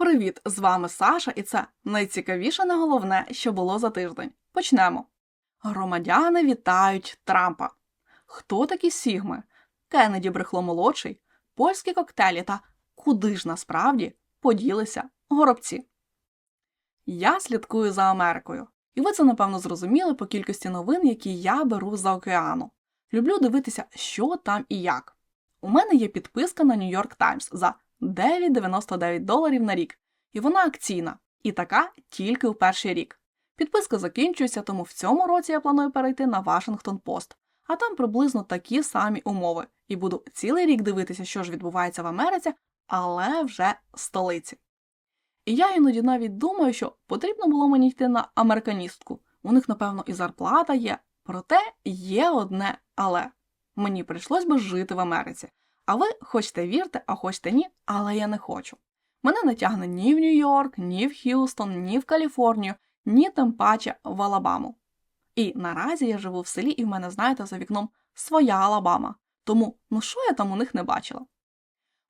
Привіт! З вами Саша, і це найцікавіше не головне, що було за тиждень. Почнемо. Громадяни вітають Трампа. Хто такі Сігми? Кеннеді брехло молодший, польські коктейлі та куди ж насправді поділися горобці. Я слідкую за Америкою, і ви це напевно зрозуміли по кількості новин, які я беру за океану. Люблю дивитися, що там і як. У мене є підписка на New York Times за 9,99 доларів на рік, і вона акційна, і така тільки у перший рік. Підписка закінчується, тому в цьому році я планую перейти на Вашингтон Пост, а там приблизно такі самі умови, і буду цілий рік дивитися, що ж відбувається в Америці, але вже столиці. І я іноді навіть думаю, що потрібно було мені йти на американістку. У них, напевно, і зарплата є, проте є одне але мені прийшлось би жити в Америці. А ви хочете вірте, а хочете ні, але я не хочу. Мене не тягне ні в Нью-Йорк, ні в Х'юстон, ні в Каліфорнію, ні тим паче в Алабаму. І наразі я живу в селі, і в мене, знаєте, за вікном своя Алабама. Тому ну що я там у них не бачила?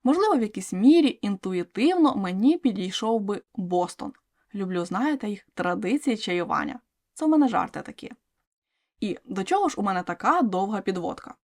Можливо, в якійсь мірі інтуїтивно мені підійшов би Бостон. Люблю, знаєте, їх традиції чаювання. Це в мене жарти такі. І до чого ж у мене така довга підводка?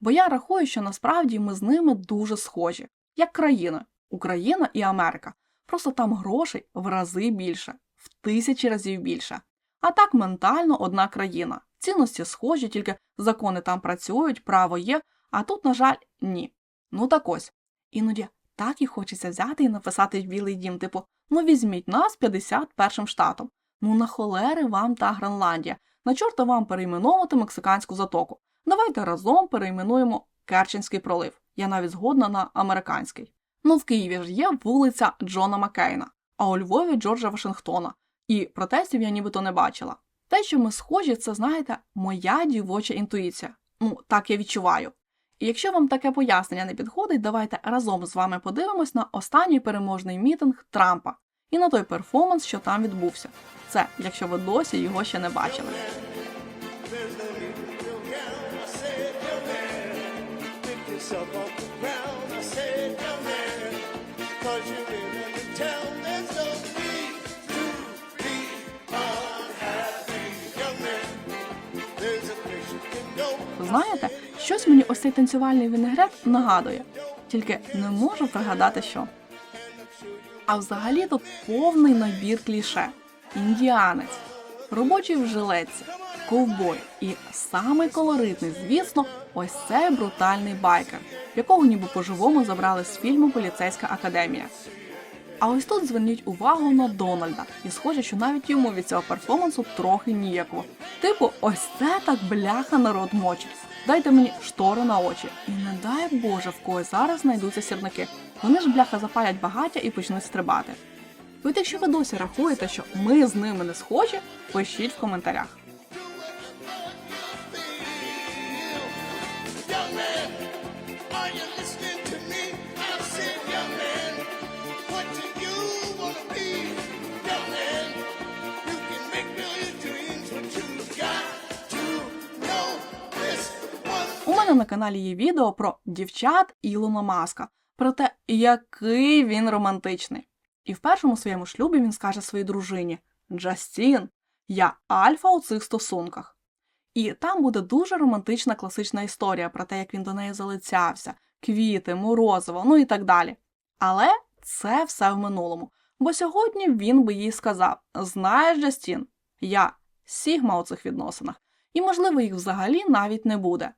Бо я рахую, що насправді ми з ними дуже схожі, як країни, Україна і Америка. Просто там грошей в рази більше, в тисячі разів більше. А так ментально одна країна. Цінності схожі, тільки закони там працюють, право є, а тут, на жаль, ні. Ну так ось. Іноді так і хочеться взяти і написати в Білий дім, типу, ну візьміть нас 51 штатом. Ну на холери вам та Гренландія. На чорта вам перейменовувати мексиканську затоку. Давайте разом перейменуємо Керченський пролив. Я навіть згодна на американський. Ну в Києві ж є вулиця Джона Маккейна, а у Львові Джорджа Вашингтона. І протестів я нібито не бачила. Те, що ми схожі, це, знаєте, моя дівоча інтуїція. Ну, так я відчуваю. І якщо вам таке пояснення не підходить, давайте разом з вами подивимось на останній переможний мітинг Трампа і на той перформанс, що там відбувся. Це, якщо ви досі його ще не бачили. Знаєте, щось мені ось цей танцювальний вінегрет нагадує, тільки не можу пригадати, що. А взагалі тут повний набір кліше: індіанець, робочий в жилетці, ковбой і самий колоритний, звісно, ось цей брутальний байкер, якого ніби по-живому забрали з фільму Поліцейська академія. А ось тут зверніть увагу на Дональда, і схоже, що навіть йому від цього перформансу трохи ніяково. Типу, ось це так бляха народ мочить. Дайте мені штори на очі. І не дай Боже, в когось зараз знайдуться сірники. Вони ж бляха запалять багаття і почнуть стрибати. От якщо ви досі рахуєте, що ми з ними не схожі, пишіть в коментарях. Мене на каналі є відео про дівчат Ілона Маска, про те, який він романтичний. І в першому своєму шлюбі він скаже своїй дружині Джастін, я альфа у цих стосунках. І там буде дуже романтична класична історія про те, як він до неї залицявся, квіти, морозиво, ну і так далі. Але це все в минулому. Бо сьогодні він би їй сказав: Знаєш, Джастін, я Сігма у цих відносинах, і, можливо, їх взагалі навіть не буде.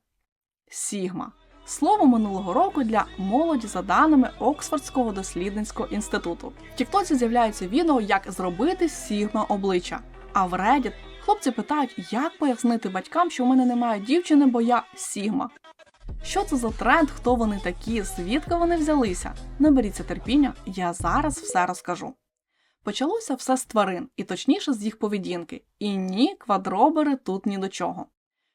Сігма. Слово минулого року для молоді за даними Оксфордського дослідницького інституту. В Тіктоці з'являються відео, як зробити Сігма обличчя. А в Reddit хлопці питають, як пояснити батькам, що у мене немає дівчини, бо я Сігма. Що це за тренд, хто вони такі, звідки вони взялися? Не беріться терпіння, я зараз все розкажу. Почалося все з тварин, і точніше з їх поведінки. І ні, квадробери тут ні до чого.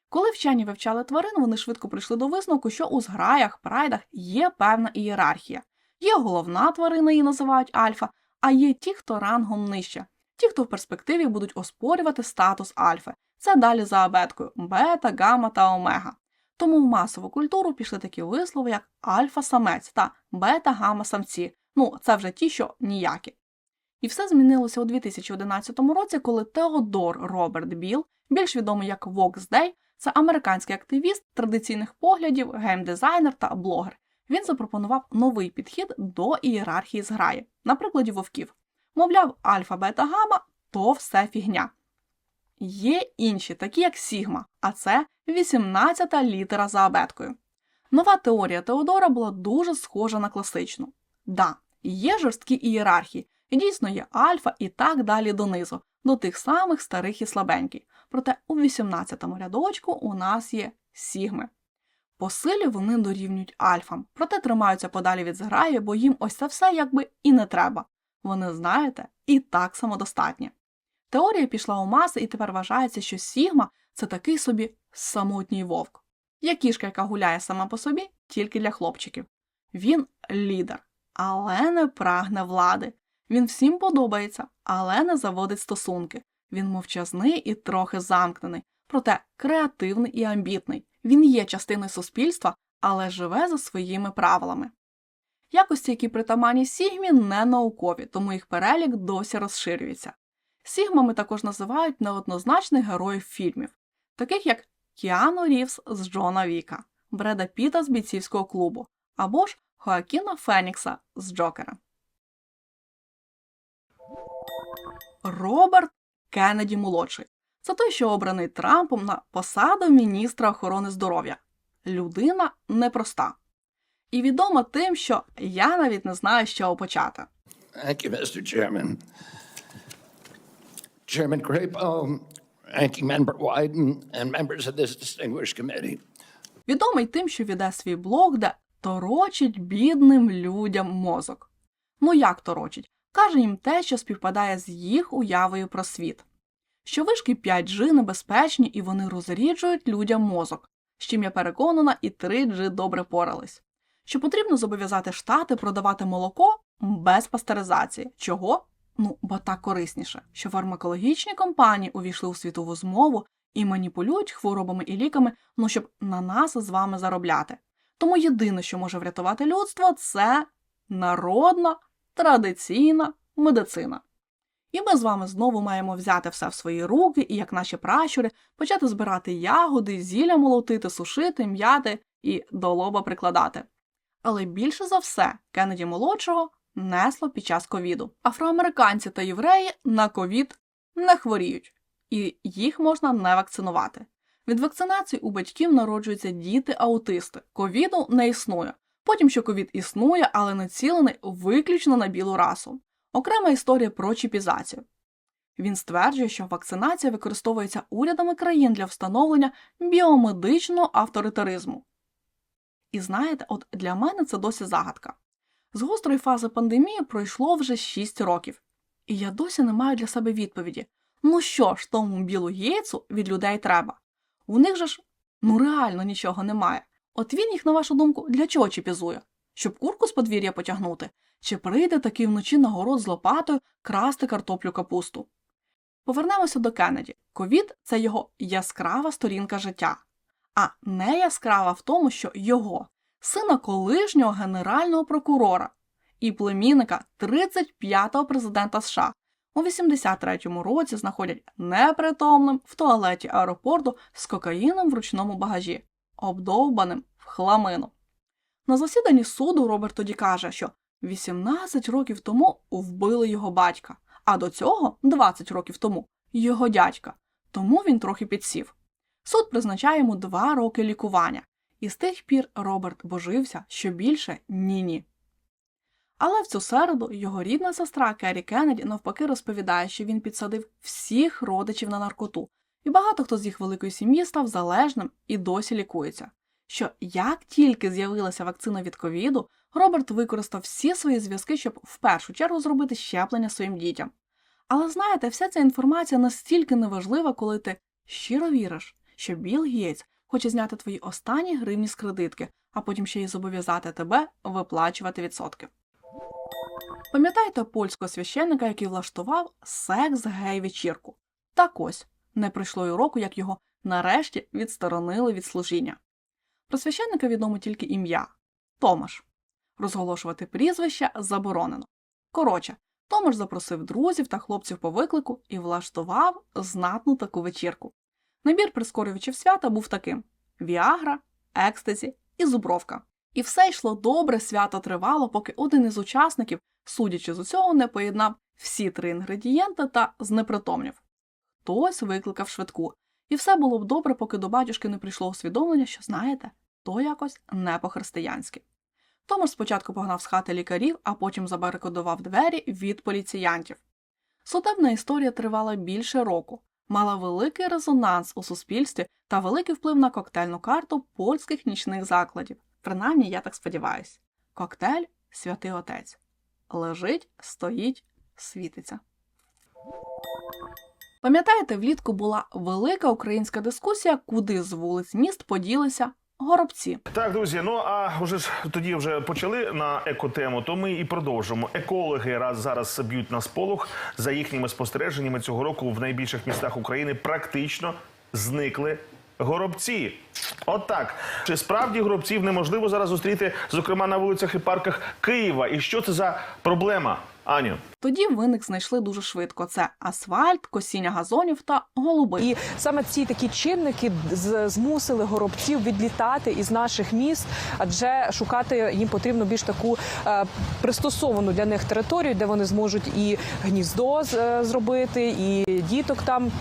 Коли вчені вивчали тварин, вони швидко прийшли до висновку, що у зграях, прайдах є певна ієрархія. Є головна тварина, її називають альфа, а є ті, хто рангом нижче, ті, хто в перспективі будуть оспорювати статус альфи. Це далі за абеткою бета, гамма та омега. Тому в масову культуру пішли такі вислови, як альфа-самець та бета-гамма-самці. Ну, це вже ті, що ніякі. І все змінилося у 2011 році, коли Теодор Роберт Біл, більш відомий як Day, це американський активіст традиційних поглядів, геймдизайнер та блогер. Він запропонував новий підхід до ієрархії зграї, на прикладі вовків. Мовляв, альфа, бета, гама то все фігня. Є інші, такі як Сігма, а це 18-та літера за абеткою. Нова теорія Теодора була дуже схожа на класичну. Да, є жорсткі ієрархії, дійсно є альфа і так далі донизу, до тих самих старих і слабеньких. Проте у 18-му рядочку у нас є сігми. По силі вони дорівнюють альфам, проте тримаються подалі від зграї, бо їм ось це все якби і не треба. Вони, знаєте, і так самодостатні. Теорія пішла у маси, і тепер вважається, що Сігма це такий собі самотній вовк. Є кішка, яка гуляє сама по собі, тільки для хлопчиків. Він лідер, але не прагне влади. Він всім подобається, але не заводить стосунки. Він мовчазний і трохи замкнений, проте креативний і амбітний. Він є частиною суспільства, але живе за своїми правилами. Якості, які притаманні Сігмі, не наукові, тому їх перелік досі розширюється. Сігмами також називають неоднозначних героїв фільмів, таких як Кіану Рівс з Джона Віка, Бреда Піта з бійцівського клубу або ж Хоакіна Фенікса з Джокера. Роберт Кеннеді молодший. Це той, що обраний Трампом на посаду міністра охорони здоров'я. Людина непроста. І відома тим, що я навіть не знаю, з чого почати. Thank you, Mr. Chairman. Chairman Crapo, Ranking Member Wyden, and members of this distinguished committee. Відомий тим, що веде свій блог, де торочить бідним людям мозок. Ну як торочить? Каже їм те, що співпадає з їх уявою про світ. Що вишки 5G небезпечні і вони розріджують людям мозок, з чим я переконана, і 3G добре порались. Що потрібно зобов'язати штати продавати молоко без пастеризації. Чого? Ну, бо так корисніше, що фармакологічні компанії увійшли у світову змову і маніпулюють хворобами і ліками, ну щоб на нас з вами заробляти. Тому єдине, що може врятувати людство, це народна, традиційна медицина. І ми з вами знову маємо взяти все в свої руки і, як наші пращури, почати збирати ягоди, зілля молотити, сушити, м'яти і до лоба прикладати. Але більше за все Кеннеді молодшого несло під час ковіду. Афроамериканці та євреї на ковід не хворіють, і їх можна не вакцинувати. Від вакцинації у батьків народжуються діти-аутисти. Ковіду не існує. Потім, що ковід існує, але націлений виключно на білу расу. Окрема історія про чіпізацію. Він стверджує, що вакцинація використовується урядами країн для встановлення біомедичного авторитаризму. І знаєте, от для мене це досі загадка. З гострої фази пандемії пройшло вже 6 років, і я досі не маю для себе відповіді: ну що ж тому білу гейцу від людей треба? У них же ж ну реально нічого немає. От він їх, на вашу думку, для чого чіпізує? Щоб курку з подвір'я потягнути? Чи прийде таки вночі на город з лопатою красти картоплю капусту? Повернемося до Кеннеді. Ковід це його яскрава сторінка життя, а не яскрава в тому, що його, сина колишнього генерального прокурора і племінника 35-го президента США у 83-му році знаходять непритомним в туалеті аеропорту з кокаїном в ручному багажі, обдовбаним в хламину. На засіданні суду Роберт тоді каже, що 18 років тому вбили його батька, а до цього 20 років тому його дядька. Тому він трохи підсів. Суд призначає йому 2 роки лікування, і з тих пір Роберт божився, що більше ні-ні. Але в цю середу його рідна сестра Керрі Кеннеді навпаки розповідає, що він підсадив всіх родичів на наркоту, і багато хто з їх великої сім'ї став залежним і досі лікується. Що як тільки з'явилася вакцина від ковіду, Роберт використав всі свої зв'язки, щоб в першу чергу зробити щеплення своїм дітям. Але знаєте, вся ця інформація настільки неважлива, коли ти щиро віриш, що Білл Гейтс хоче зняти твої останні гривні з кредитки, а потім ще й зобов'язати тебе виплачувати відсотки. Пам'ятаєте польського священника, який влаштував секс-гей-вечірку? Так ось не пройшло й року, як його нарешті відсторонили від служіння. Про священника відомо тільки ім'я Томаш. Розголошувати прізвище заборонено. Коротше, Томаш запросив друзів та хлопців по виклику і влаштував знатну таку вечірку. Набір прискорювачів свята був таким: Віагра, екстазі і зубровка. І все йшло добре, свято тривало, поки один із учасників, судячи з усього, не поєднав всі три інгредієнти та знепритомнів. Хтось викликав швидку, і все було б добре, поки до батюшки не прийшло усвідомлення, що знаєте, то якось не по-християнськи. Томас спочатку погнав з хати лікарів, а потім забарикадував двері від поліціянтів. Судебна історія тривала більше року, мала великий резонанс у суспільстві та великий вплив на коктейльну карту польських нічних закладів. Принаймні, я так сподіваюсь. Коктейль святий отець. Лежить, стоїть, світиться. Пам'ятаєте, влітку була велика українська дискусія, куди з вулиць міст поділися горобці. Так, друзі, ну а вже ж тоді вже почали на екотему, то ми і продовжимо. Екологи раз зараз б'ють на сполох. За їхніми спостереженнями цього року в найбільших містах України практично зникли горобці. От так. Чи справді горобців неможливо зараз зустріти, зокрема на вулицях і парках Києва? І що це за проблема, Аню? Тоді виник знайшли дуже швидко: це асфальт, косіння газонів та голуби. І саме ці такі чинники змусили горобців відлітати із наших міст, адже шукати їм потрібно більш таку е, пристосовану для них територію, де вони зможуть і гніздо з- е, зробити, і діток там.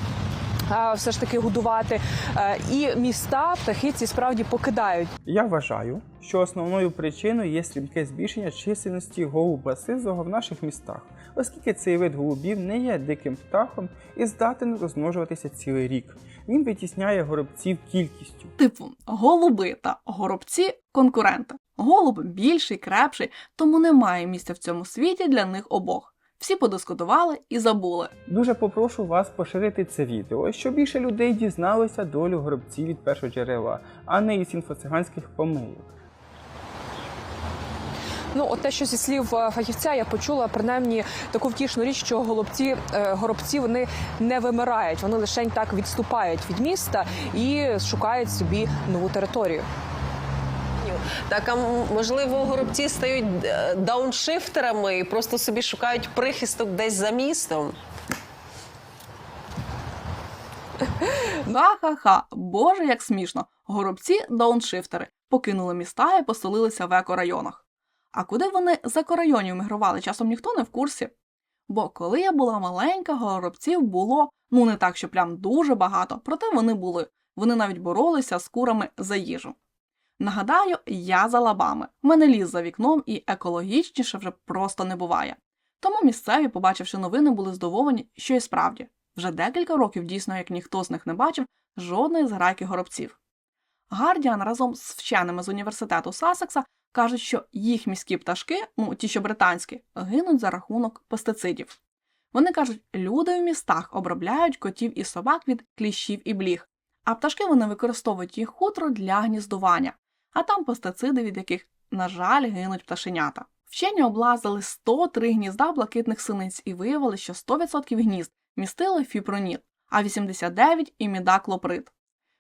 Все ж таки годувати, Е, і міста птахи ці справді покидають. Я вважаю, що основною причиною є стрімке збільшення чисельності голуба сизого в наших містах, оскільки цей вид голубів не є диким птахом і здатен розмножуватися цілий рік. Він витісняє горобців кількістю. Типу, голуби та горобці конкуренти. Голуб більший, крепший, тому немає місця в цьому світі для них обох. Всі подискутували і забули. Дуже попрошу вас поширити це відео, щоб більше людей дізналося долю горобців від першого джерела, а не із інфоциганських помийок. Ну, от те, що зі слів е, фахівця, я почула принаймні таку втішну річ, що голубці, е, горобці вони не вимирають, вони лише так відступають від міста і шукають собі нову територію. Так, а можливо, горобці стають е, дауншифтерами і просто собі шукають прихисток десь за містом. Ха-ха-ха, боже, як смішно. Горобці дауншифтери покинули міста і поселилися в екорайонах. А куди вони з екорайонів мігрували, часом ніхто не в курсі. Бо коли я була маленька, горобців було ну не так, що прям дуже багато, проте вони були. Вони навіть боролися з курами за їжу. Нагадаю, я за лабами. В мене ліс за вікном і екологічніше вже просто не буває. Тому місцеві, побачивши новини, були здивовані, що і справді вже декілька років дійсно, як ніхто з них не бачив жодної зграйки горобців. Гардіан разом з вченими з університету Сасекса кажуть, що їх міські пташки, ну ті, що британські, гинуть за рахунок пестицидів. Вони кажуть, люди в містах обробляють котів і собак від кліщів і бліг, а пташки вони використовують їх хутро для гніздування, а там пестициди, від яких, на жаль, гинуть пташенята. Вчені облазили 103 гнізда блакитних синиць і виявили, що 100% гнізд містили фіпроніл, а 89 – імідаклоприд.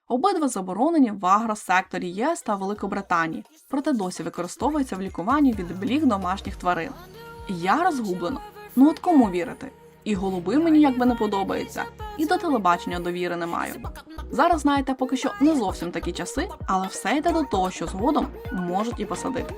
Обидва заборонені в агросекторі ЄС та Великобританії, проте досі використовуються в лікуванні від бліг домашніх тварин. Я розгублена. Ну от кому вірити? І голуби мені якби не подобаються, і до телебачення довіри не маю. Зараз, знаєте, поки що не зовсім такі часи, але все йде до того, що згодом можуть і посадити.